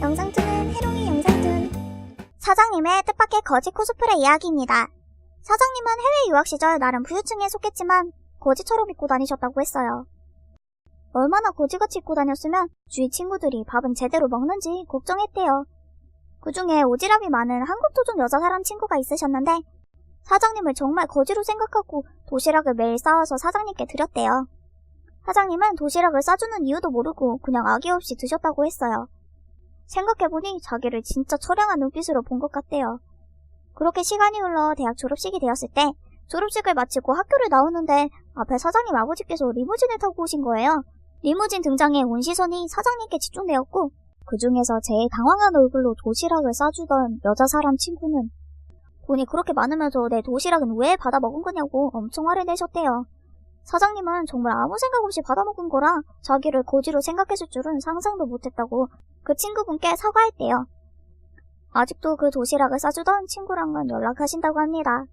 영상툰은 해롱이 영상툰. 사장님의 뜻밖의 거지 코스프레 이야기입니다. 사장님은 해외 유학 시절 나름 부유층에 속했지만 거지처럼 입고 다니셨다고 했어요. 얼마나 거지같이 입고 다녔으면 주위 친구들이 밥은 제대로 먹는지 걱정했대요. 그 중에 오지랖이 많은 한국 토종 여자 사람 친구가 있으셨는데 사장님을 정말 거지로 생각하고 도시락을 매일 싸와서 사장님께 드렸대요. 사장님은 도시락을 싸주는 이유도 모르고 그냥 악의 없이 드셨다고 했어요. 생각해보니 자기를 진짜 처량한 눈빛으로 본 것 같대요. 그렇게 시간이 흘러 대학 졸업식이 되었을 때 졸업식을 마치고 학교를 나오는데 앞에 사장님 아버지께서 리무진을 타고 오신 거예요. 리무진 등장에 온 시선이 사장님께 집중되었고 그 중에서 제일 당황한 얼굴로 도시락을 싸주던 여자 사람 친구는 돈이 그렇게 많으면서 내 도시락은 왜 받아 먹은 거냐고 엄청 화를 내셨대요. 사장님은 정말 아무 생각 없이 받아먹은 거라 자기를 고지로 생각했을 줄은 상상도 못했다고 그 친구분께 사과했대요. 아직도 그 도시락을 싸주던 친구랑은 연락하신다고 합니다.